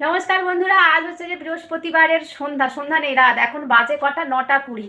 নমস্কার বন্ধুরা, আজ হচ্ছে যে বৃহস্পতিবারের সন্ধ্যা সন্ধ্যা নেই, রাত। এখন বাজে কটা? নটা কুড়ি।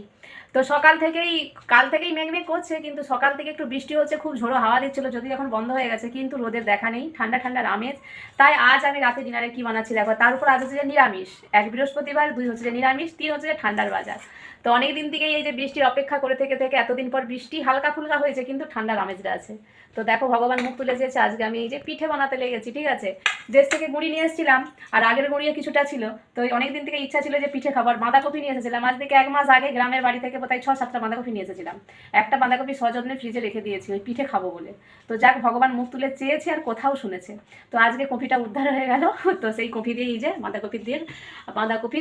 তো সকাল থেকেই, কাল থেকেই মেঘমেঘ করছে, কিন্তু সকাল থেকে একটু বৃষ্টি হচ্ছে, খুব ঝোড়ো হাওয়া দিচ্ছিল যদি এখন বন্ধ হয়ে গেছে, কিন্তু রোদের দেখা নেই, ঠান্ডা ঠান্ডার আমেজ। তাই আজ আমি রাতে ডিনারে কি বানাচ্ছি দেখো, তার উপর আজ হচ্ছে যে নিরামিষ, এক বৃহস্পতিবার, দুই হচ্ছে যে নিরামিষ, তিন হচ্ছে যে ঠান্ডার বাজার। তো অনেক দিন থেকেই এই যে বৃষ্টির অপেক্ষা করে থেকে থেকে এতদিন পর বৃষ্টি হালকা ফুলকা হয়েছে, কিন্তু ঠান্ডার আমেজটা আছে। তো দেখো, ভগবান মুখ তুলে দিয়েছে, আজকে আমি এই যে পিঠে বানাতে লেগেছি, ঠিক আছে? দেশ থেকে গুঁড়ি নিয়ে এসেছিলাম, আর আগের গুঁড়িও কিছুটা ছিল। তো অনেক দিন থেকে ইচ্ছা ছিল যে পিঠে খাবার বাঁধাকপি নিয়ে এসেছিলাম, আজ থেকে এক মাস আগে গ্রামের বাড়ি থেকে কোথায় ছ সাতটা বাঁধাকপি নিয়ে এসেছিলাম। একটা বাঁধাকপি সযত্নে ফ্রিজে রেখে দিয়েছি, ওই পিঠে খাব বলে। তো যাক, ভগবান মুখ তুলে চেয়েছে আর কোথাও শুনেছে। তো আজকে কপিটা উদ্ধার হয়ে গেল। তো সেই কপি দিয়ে এই যে বাঁধাকপি দিয়ে, বাঁধাকপি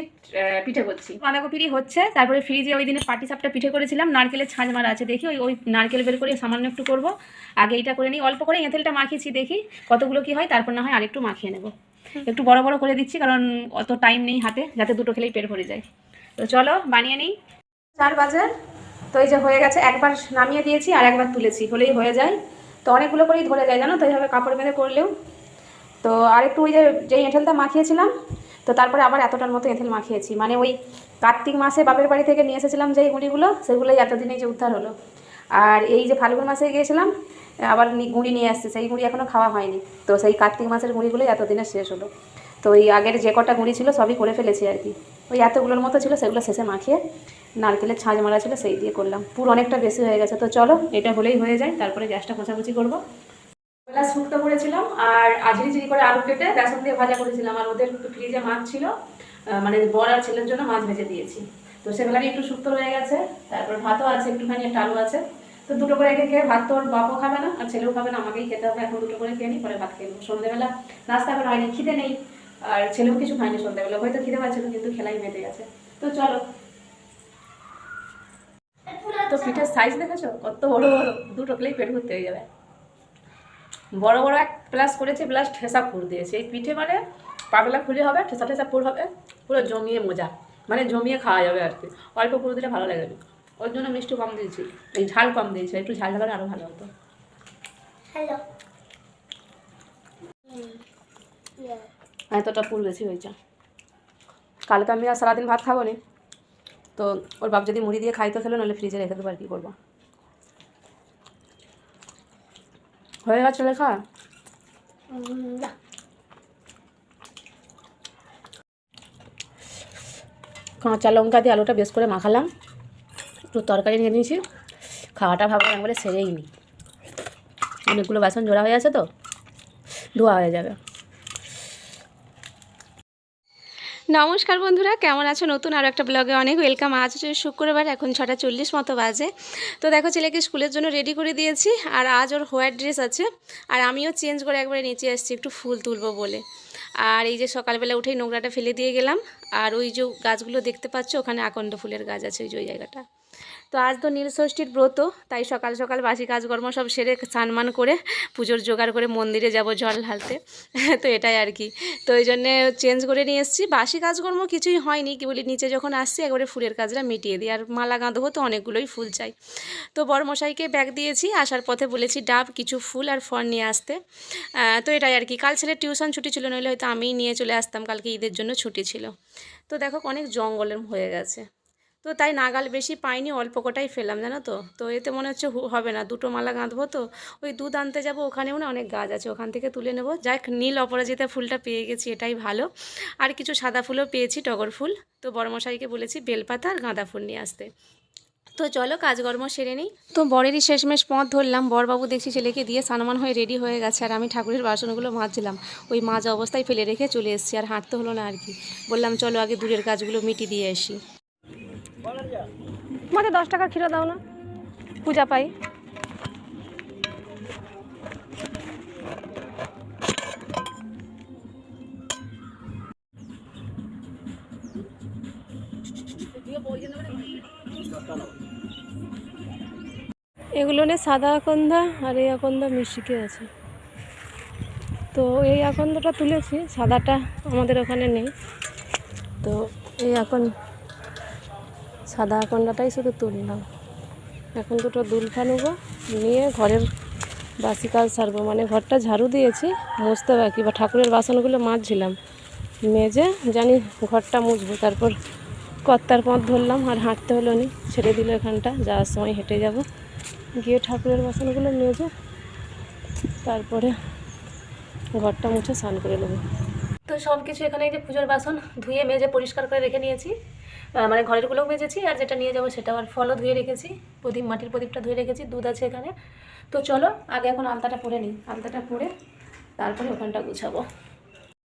পিঠে করছি। বাঁধাকপিরই হচ্ছে। তারপরে ফ্রিজে ওই দিনে পাটি সাপটা পিঠে করেছিলাম। নারকেলের ছাঁচ মারা আছে দেখি, ওই ওই নারকেল বের করে সামান্য একটু করব। আগে এটা করে নিই। অল্প করে এঁথেলটা মাখিয়েছি দেখি, কতগুলো কি হয়। তারপর না হয় আরেকটু মাখিয়ে নেব। একটু বড় বড় করে দিচ্ছি, কারণ অত টাইম নেই হাতে, যাতে দুটো খেলেই পেট ভরে যায়। তো চলো, বানিয়ে নিই। চার বাজার তো এই যে হয়ে গেছে, একবার নামিয়ে দিয়েছি আর একবার তুলেছি, হলেই হয়ে যায়। তো অনেকগুলো করেই ধরে যায়, জানো তো? এইভাবে কাপড় বেঁধে করলেও। তো আরেকটু ওই যে যেই এঁঠেলটা মাখিয়েছিলাম, তো তারপরে আবার এতটার মতো এঁঠেল মাখিয়েছি। মানে ওই কার্তিক মাসে বাপের বাড়ি থেকে নিয়ে এসেছিলাম যেই গুঁড়িগুলো, সেগুলোই এতদিনে যে উদ্ধার হলো। আর এই যে ফাল্গুন মাসে গিয়েছিলাম, আবার গুঁড়ি নিয়ে আসছে, সেই গুঁড়ি এখনও খাওয়া হয়নি। তো সেই কার্তিক মাসের গুঁড়িগুলোই এতদিনে শেষ হলো। তো এই আগের যে কটা গুঁড়ি ছিল, সবই করে ফেলেছি আর কি। ওই এতগুলোর মতো ছিল, সেগুলো শেষে মাখিয়ে নারকেলের ছাঁচ মারা ছিল, সেই দিয়ে করলাম। পুরো অনেকটা বেশি হয়ে গেছে, তো চলো এটা হলেই হয়ে যায়, তারপরে গ্যাসটা কোচাকুচি করব। বেলা শুক্তো করেছিলাম, আর আঝিরি চিরি করে আলু কেটে বেসন দিয়ে ভাজা করেছিলাম, আর ওদের ফ্রিজে মাছ ছিল মানে বড় আর ছেলের জন্য মাছ ভেজে দিয়েছি। তো সেবেলারই একটু শুক্তো রয়ে গেছে, তারপর ভাতও আছে, একটুখানি একটা আলু আছে। তো দুটো করে একে খেয়ে ভাত তো ওর বাপও খাবে না, আর ছেলেও খাবে না, আমাকেই খেতে হবে, এখন দুটো করে খেয়ে নিই, পরে ভাত খেয়ে নেব। সন্ধ্যেবেলা নাস্তা করে হয়নি, খিদে নেই। আর ছেলেও কিছু খায়নি সন্ধ্যেবেলা হয়তো খিদে পাচ্ছিল কিন্তু খেলাই মেতে গেছে। তো চলো। তো পিঠের সাইজ দেখেছ কত বড় বড় দুটো খেলেই পেট ভর্তি হয়ে যাবে। বড় বড় এক প্লাস করেছে প্লাস ঠেসা ফুল দিয়েছে। এই পিঠে মানে পাগলা খুলে হবে ঠেসা ঠেসা ফুল হবে পুরো জমিয়ে মজা। মানে জমিয়ে খাওয়া যাবে আর কি। অল্প পুরো দিলে ভালো লাগে। না ওর জন্য মিষ্টি কম দিয়েছি। এই ঝাল কম দিয়েছি একটু ঝাল ঝাল আরও ভালো হতো। হ্যালো এতটা ফুল বেশি হয়েছে। কালকে আমি আর সারাদিন ভাত খাব নি। তো ওর বাপ যদি মুড়ি দিয়ে খাইতে খেলো নাহলে ফ্রিজে রেখে দেবো আর কী করব। হয়ে গেছে লেখা? কাঁচা লঙ্কা দিয়ে আলুটা বেশ করে মাখালাম। একটু তরকারি নিয়ে নিয়েছি। খাওয়াটা ভাবলাম একবারে সেরেই নি। অনেকগুলো বাসন জোড়া হয়ে আছে তো, ধোয়া হয়ে যাবে। নমস্কার বন্ধুরা, কেমন আছো? নতুন আরও একটা ব্লগে অনেক ওয়েলকাম আজ হচ্ছে শুক্রবার, এখন ছটা চল্লিশ মতো বাজে। তো দেখো, ছেলেকে স্কুলের জন্য রেডি করে দিয়েছি, আর আজ ওর হোয়াইট ড্রেস আছে, আর আমিও চেঞ্জ করে একবারে নিচে আসছি, একটু ফুল তুলবো বলে। আর এই যে সকালবেলা উঠেই নোংরাটা ফেলে দিয়ে গেলাম, আর ওই যে গাছগুলো দেখতে পাচ্ছ, ওখানে আকন্দ ফুলের গাছ আছে, ওই যে ওই জায়গাটা। তো আজ তো নীলষষ্ঠীর ব্রত, তাই সকাল সকাল বাসি কাজকর্ম সব সেরে স্নান করে পুজোর জোগাড় করে মন্দিরে যাব জল ঢালতে। তো এটাই আর কি। তো ওই জন্যে চেঞ্জ করে নিয়ে এসেছি। বাসি কাজকর্ম কিছুই হয়নি, কি বলি, নিচে যখন আসছি একবারে ফুলের কাজটা মিটিয়ে দিই। আর মালা গাঁধবো তো অনেকগুলোই ফুল চাই। তো বড় মশাইকে ব্যাগ দিয়েছি, আসার পথে বলেছি ডাব, কিছু ফুল আর ফল নিয়ে আসতে। তো এটাই আর কি। কাল ছেলে টিউশন ছুটি ছিল, নইলে হয়তো আমিই নিয়ে চলে আসতাম। কালকে ঈদের জন্য ছুটি ছিল। তো দেখো অনেক জঙ্গলের হয়ে গেছে। তো তাই নাগাল বেশি পাইনি, অল্প কটাই ফেলাম জানো তো। তো এতে মনে হচ্ছে হবে না, দুটো মালা গাঁথবো তো, ওই দুধ আনতে যাব, ওখানেও না অনেক গাছ আছে, ওখান থেকে তুলে নেব। যাক নীল অপরাজিতা ফুলটা পেয়ে গেছি, এটাই ভালো। আর কিছু সাদা ফুলও পেয়েছি, টগর ফুল। তো বড়মশাইকে বলেছি বেলপাতা আর গাঁদা ফুল নিয়ে আসতে। তো চলো, কাজকর্ম সেরে নিই। তো বরেরই শেষমেশ পথ ধরলাম, বরবাবু দেখছি ছেলেকে দিয়ে সানমান হয়ে রেডি হয়ে গেছে, আর আমি ঠাকুরের বাসনগুলো মাজছিলাম। ওই মাঝ অবস্থায় ফেলে রেখে চলে এসেছি, আর হাঁটতে হলো না আর কি। বললাম, চলো আগে দূরের কাজগুলো মিটি দিয়ে আসি। মাঝে দশ টাকার খিরো দাও না। পূজা পাই। এগুলো নে সাদা আকন্দা আর এই আকন্দা মিষ্টিকে আছে। তো এই আকন্দটা তুলেছি, সাদাটা আমাদের ওখানে নেই। তো এই এখন সাদা আকন্দাটাই শুধু তুললাম। এখন দুটো দুলফা নেব নিয়ে ঘরের বাসি কাজ সারবো। মানে ঘরটা ঝাড়ু দিয়েছি, মুছতে বাকি, বা ঠাকুরের বাসনগুলো মাজছিলাম। মেজে জানি ঘরটা মুছবো, তারপর কর্তার পথ ধরলাম, আর হাঁটতে হলো নি। ছেড়ে দিল এখানটা, যাওয়ার সময় হেঁটে যাব। গিয়ে ঠাকুরের বাসনগুলো মেজে, তারপরে ঘরটা মুছে স্নান করে নেব। তো সব কিছু এখানে যে পুজোর বাসন ধুয়ে, মেজে পরিষ্কার করে রেখে নিয়েছি। মানে ঘরেরগুলোও মেজেছি আর যেটা নিয়ে যাব সেটা আবার ফলও ধুয়ে রেখেছি, প্রদীপ, মাটির প্রদীপটা ধুয়ে রেখেছি, দুধ আছে এখানে। তো চলো, আগে এখন আলতাটা পরে নিই, আলতাটা পরে তারপরে ওখানটা গুছাবো।